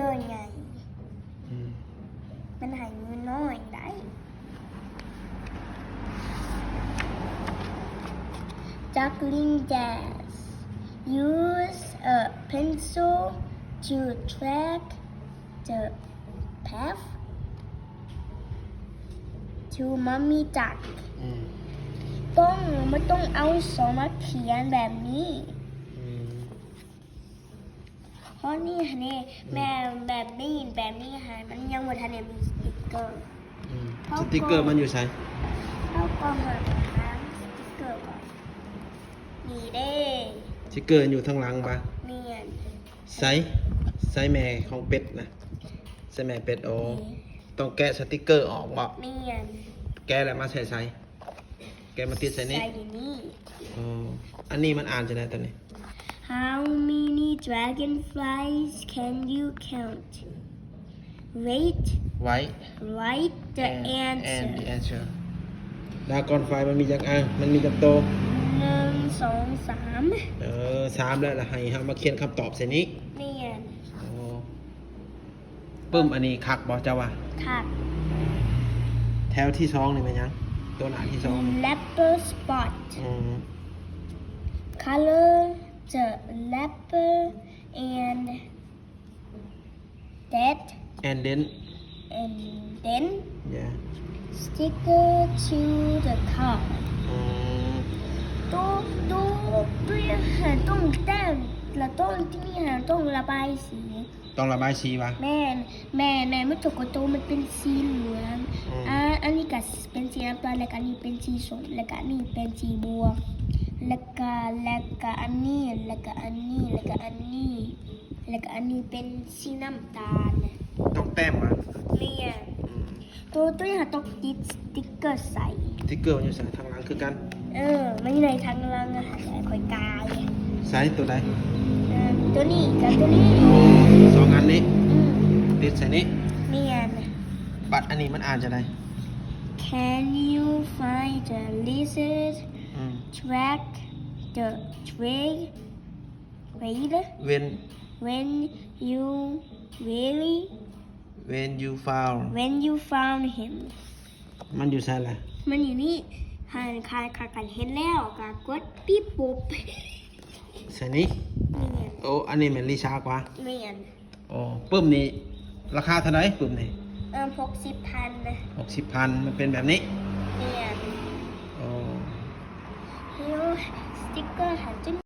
เกอร์ใหญ่อืมมันใหายมือน้อยได้ Juggling jazz. Use a pencil to track the path to mommy duck. อืมต้องไม่ต้องเอาสองมาเขียนแบบนี้อืม เพราะนี่ฮะเนี่ยแม่แบบนี้แบบนี้ฮะมันยังไม่ทันได้มีสติ๊กเกอร์อืมเขาสติกเกอร์มันอยู่ใส่เข้าก็มาหาสติ๊กเกอร์ก่อนนี่เด้สติกเกอร์อยู่ทางหลังปะเมียนไซส์ไซส์แม่ของเป็ดนะไซส์แม่เป็ดโอต้องแกะสติกเกอร์ออกบ่เมียนแกะแล้วมาใส่ไซส์แกะมาติดใส่นี่ใส่อยู่นี่อ๋ออันนี้มันอ่านจะไหนตอนนี้ How many dragonflies can you count Rate ไว้ write the and answer the answer ดากอนไฟมันมีจักอ่างมันมีจักโตหนึ่งสองสามเออสามแล้วล่ะให้เฮามาเขียนคำตอบใส่นี้เมียนอ๋อปึ้มอันนี้คักบ่เจ้าว่าค่ะแถวที่สองนี่มันหยังตัวหนาที่สอง leopard spot อืม color the leopard and that and then and then yeah sticker to the car อืมตู้ตู้ด้วยหาต้องแต้มและต้องที่นี่หาต้องระบายสี ต้องระบายสีป่ะแม่นแม่แม่ไม่ถูกกระตูมันเป็นสีเหลืองอืมอ่าอันนี้ก็เป็นสีน้ำตาลแล้วก็อันนี้เป็นสีส้มแล้วก็อันนี้เป็นสีบวก แล้วก็แล้วก็อันนี้แล้วก็อันนี้แล้วก็อันนี้แล้วก็อันนี้เป็นสีน้ำตาลต้องแต้มป่ะเมียนอืมตัวตัวนี้หาต้องติดสติ๊กเกอร์ใส่สติ๊กเกอร์มันอยู่ใส่ทางหลังคือกัน เออไม่ในทางลังอะหาแต่คอยกายใส่ตัวใดเออตัวนี้กับตัวนี้สองอันนี้อืมติดใส่นี้เมียนบัตรอันนี้มันอ่านจะได้ Can you find the lizard อืม track the trade trade when when you really when you found when you found him มันอยู่ใส่อะไรมันอยู่นี่หันคายคากันเห็นแล้วกากดปิ๊บปุ๊บใส่นี้เมียนโอ้อันนี้มันลิชากว่าเมียนโอ้ปึ้มนี่ราคาเท่าไหร่ปึ้มนี่เออหกสิบพันนะหกสิบพันมันเป็นแบบนี้ เมีย